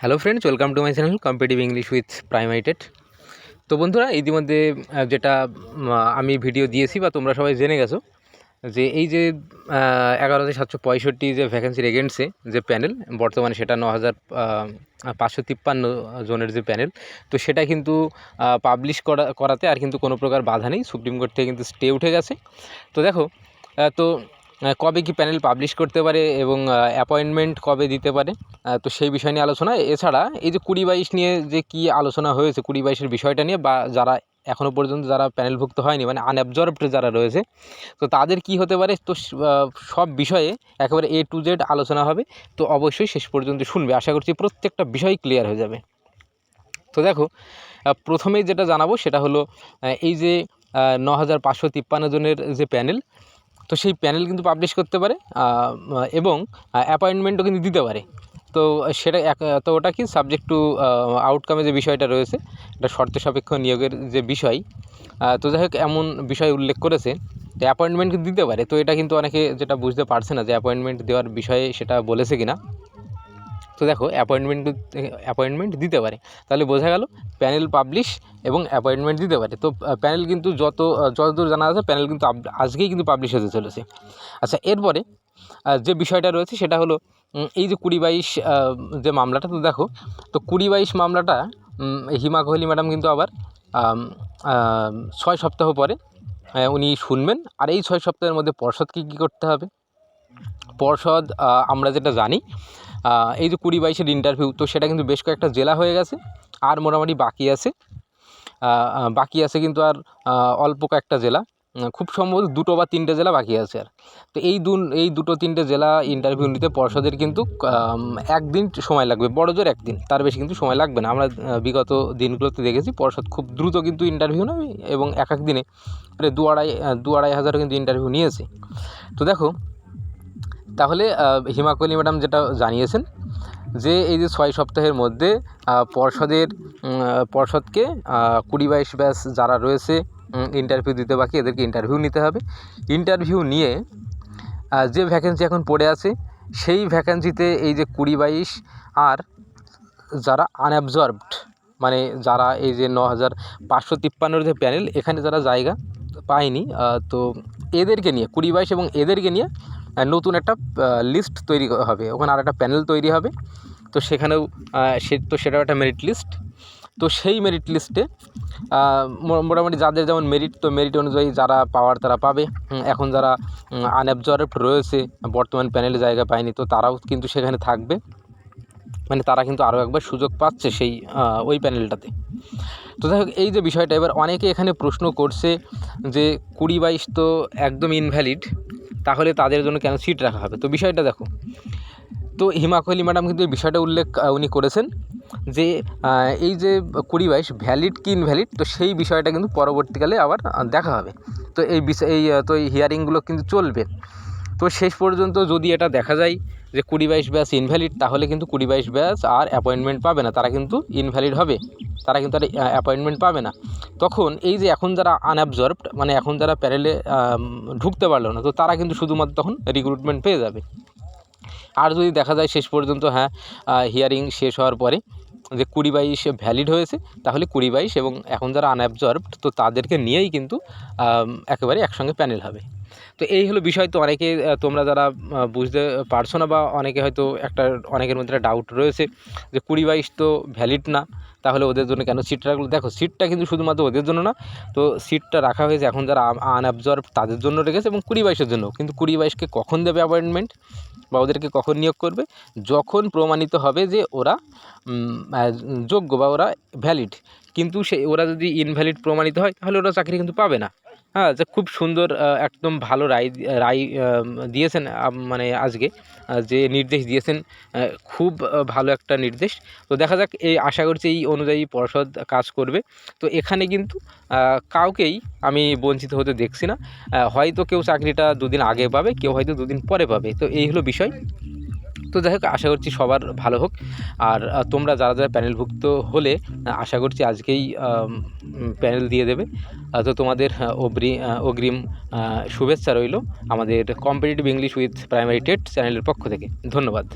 Hello friends welcome to my channel competitive English with প্রাইমাইটেড তো বন্ধুরা, ইতিমধ্যে যেটা আমি ভিডিও দিয়েছি বা তোমরা সবাই জেনে গেছো, যে এই যে এগারো হাজার সাতশো পঁয়ষট্টি যে ভ্যাকেন্সির এগেন্সে যে প্যানেল বর্তমানে সেটা ন হাজার পাঁচশো তিপ্পান্ন জনের যে প্যানেল তো সেটা কিন্তু পাবলিশ করা, করাতে আর কিন্তু কোনো প্রকার বাধা নেই। সুপ্রিম কোর্ট থেকে কিন্তু স্টে উঠে গেছে। তো দেখো তো কবে কি প্যানেল পাবলিশ করতে পারে এবং অ্যাপয়েন্টমেন্ট কবে দিতে পারে? তো সেই বিষয় নিয়ে আলোচনা। এছাড়া এই যে কুড়ি বাইশ নিয়ে যে কী আলোচনা হয়েছে, কুড়ি বাইশের বিষয়টা নিয়ে বা যারা এখনও পর্যন্ত যারা প্যানেলভুক্ত হয়নি মানে আনঅ্যাবজর্বড যারা রয়েছে, তো তাদের কি হতে পারে? তো সব বিষয়ে একেবারে এ টু জেড আলোচনা হবে। তো অবশ্যই শেষ পর্যন্ত শুনবে। আশা করছি প্রত্যেকটা বিষয় ক্লিয়ার হয়ে যাবে। তো দেখো প্রথমেই যেটা জানাব সেটা হলো এই যে ন হাজার পাঁচশো তিপ্পান্ন জনের যে প্যানেল তো সেই প্যানেল কিন্তু পাবলিশ করতে পারে এবং অ্যাপয়েন্টমেন্টও কিন্তু দিতে পারে। তো সেটা এক, তো ওটা কি সাবজেক্ট টু আউটকামে যে বিষয়টা রয়েছে, এটা শর্ত সাপেক্ষ নিয়োগের যে বিষয় তো যাই হোক, এমন বিষয় উল্লেখ করেছে তো অ্যাপয়েন্টমেন্ট দিতে পারে। তো এটা কিন্তু অনেকে যেটা বুঝতে পারছে না যে অ্যাপয়েন্টমেন্ট দেওয়ার বিষয়ে সেটা বলেছে কি না তো দেখো অ্যাপয়েন্টমেন্ট অ্যাপয়েন্টমেন্ট দিতে পারে। তাহলে বোঝা গেল প্যানেল পাবলিশ এবং অ্যাপয়েন্টমেন্ট দিতে পারে। তো প্যানেল কিন্তু যত যতদূর জানা আছে প্যানেল কিন্তু আজকেই কিন্তু পাবলিশ হতে চলেছে। আচ্ছা এরপরে যে বিষয়টা রয়েছে, সেটা হলো এই যে কুড়ি বাইশ যে মামলাটা, তো দেখো, তো কুড়ি বাইশ মামলাটা হিমা কোহলি ম্যাডাম কিন্তু আবার ছয় সপ্তাহ পরে উনি শুনবেন। আর এই ছয় সপ্তাহের মধ্যে পর্ষদকে কী করতে হবে? পর্ষদ আমরা যেটা জানি এই যে কুড়ি বাইশের ইন্টারভিউ তো সেটা কিন্তু বেশ কয়েকটা জেলা হয়ে গেছে, আর মোটামুটি বাকি আছে। বাকি আছে কিন্তু আর অল্প কয়েকটা জেলা। খুব সম্ভবত দুটো বা তিনটে জেলা বাকি আছে আর। তো এই দু, এই দুটো তিনটে জেলা ইন্টারভিউ নিতে পর্ষদের কিন্তু একদিন সময় লাগবে বড় জোর একদিন, তার বেশি কিন্তু সময় লাগবে না। আমরা বিগত দিনগুলোতে দেখেছি, পর্ষদ খুব দ্রুত কিন্তু ইন্টারভিউ নেবে এবং এক এক দিনে প্রায় দু আড়াই দু আড়াই হাজারও কিন্তু ইন্টারভিউ নিয়েছে। তো দেখো তাহলে আহ, হিমা কোহলি ম্যাডাম যেটা জানিয়েছেন যে এই যে ছয় সপ্তাহের মধ্যে পর্ষদের পর্ষদকে কুড়ি বাইশ ব্যাচ যারা রয়েছে ইন্টারভিউ দিতে বাকি এদেরকে ইন্টারভিউ নিতে হবে। ইন্টারভিউ নিয়ে যে ভ্যাকেন্সি এখন পড়ে আছে সেই ভ্যাকেন্সিতে এই যে কুড়ি বাইশ আর যারা আনঅ্যাবজর্বড মানে যারা এই যে ন হাজার পাঁচশো তিপ্পান্নর যে প্যানেল এখানে যারা জায়গা পায়নি তো এদেরকে নিয়ে কুড়ি বাইশ এবং এদেরকে নিয়ে নতুন একটা লিস্ট তৈরি হবে। ওখানে আর একটা প্যানেল তৈরি হবে। তো সেখানেও সে, তো সেটাও একটা মেরিট লিস্ট তো সেই মেরিট লিস্টে মোটামুটি যাদের যেমন মেরিট তো মেরিট অনুযায়ী যারা পাওয়ার তারা পাবে। এখন যারা আনঅ্যাবজর্ভড রয়েছে, বর্তমান প্যানেলে জায়গা পায়নি, তো তারাও কিন্তু সেখানে থাকবে। মানে তারা কিন্তু আরও একবার সুযোগ পাচ্ছে সেই ওই প্যানেলটাতে। তো যাই হোক, এই যে বিষয়টা, এবার অনেকে এখানে প্রশ্ন করছে যে কুড়ি বাইশ তো একদম ইনভ্যালিড তাহলে তাদের জন্য কেন সিট রাখা হবে? তো বিষয়টা দেখো, তো হিমা কোহলি ম্যাডাম কিন্তু এই বিষয়টা উল্লেখ উনি করেছেন যে এই যে কুড়ি বাইশ ভ্যালিড কি ইনভ্যালিড তো সেই বিষয়টা কিন্তু পরবর্তীকালে আবার দেখা হবে। তো এই বিষয়, এই তো এই হিয়ারিংগুলো কিন্তু চলবে। তো শেষ পর্যন্ত যদি এটা দেখা যায় যে কুড়ি বাইশ ব্যাচ ইনভ্যালিড তাহলে কিন্তু কুড়ি বাইশ ব্যাচ আর অ্যাপয়েন্টমেন্ট পাবে না। তারা কিন্তু ইনভ্যালিড হবে। তারা কিন্তু আর অ্যাপয়েন্টমেন্ট পাবে না। তখন এই যে এখন যারা আনঅ্যাবজর্বড মানে এখন যারা প্যারেলে ঢুকতে পারল না, তো তারা কিন্তু শুধুমাত্র তখন রিক্রুটমেন্ট পেয়ে যাবে। আর যদি দেখা যায় শেষ পর্যন্ত হ্যাঁ হিয়ারিং শেষ হওয়ার পরে যে কুড়ি বাইশ ভ্যালিড হয়েছে, তাহলে কুড়ি বাইশ এবং এখন যারা আনঅ্যাবজর্বড তো তাদেরকে নিয়েই কিন্তু একেবারে একসঙ্গে প্যানেল হবে। তো এই হলো বিষয়, তো অনেকে তোমরা যারা বুঝতে পারছ না বা অনেকে হয়তো একটা, অনেকের মধ্যে একটা ডাউট রয়েছে যে কুড়ি বাইশ তো ভ্যালিড না তাহলে ওদের জন্য কেন? সিট রাখল? দেখো, সিটটা কিন্তু শুধুমাত্র ওদের জন্য না, তো সিটটা রাখা হয়েছে এখন যারা আনঅ্যাবজর্ব তাদের জন্য রেখেছে এবং কুড়ি বাইশের জন্য। কিন্তু কুড়ি বাইশকে কখন দেবে অ্যাপয়েন্টমেন্ট বা ওদেরকে কখন নিয়োগ করবে? যখন প্রমাণিত হবে যে ওরা যোগ্য বা ওরা ভ্যালিড কিন্তু সে, ওরা যদি ইনভ্যালিড প্রমাণিত হয়, তাহলে ওরা চাকরি কিন্তু পাবে না। হ্যাঁ যে খুব সুন্দর একদম ভালো রায় রায় দিয়েছেন মানে আজকে যে নির্দেশ দিয়েছেন খুব ভালো একটা নির্দেশ। তো দেখা যাক, এই আশা করছি এই অনুযায়ী পর্ষদ কাজ করবে। তো এখানে কিন্তু কাউকেই আমি বঞ্চিত হতে দেখছি না। হয়তো কেউ চাকরিটা দুদিন আগে পাবে, কেউ হয়তো দুদিন পরে পাবে। তো এই হলো বিষয়। তো যাই হোক, আশা করছি সবার ভালো হোক। আর তোমরা যারা যারা প্যানেলভুক্ত হলে আশা করছি আজকেই প্যানেল দিয়ে দেবে। তো তোমাদের অগ্রি অগ্রিম শুভেচ্ছা রইল আমাদের competitive English with primary TET চ্যানেলের পক্ষ থেকে। ধন্যবাদ।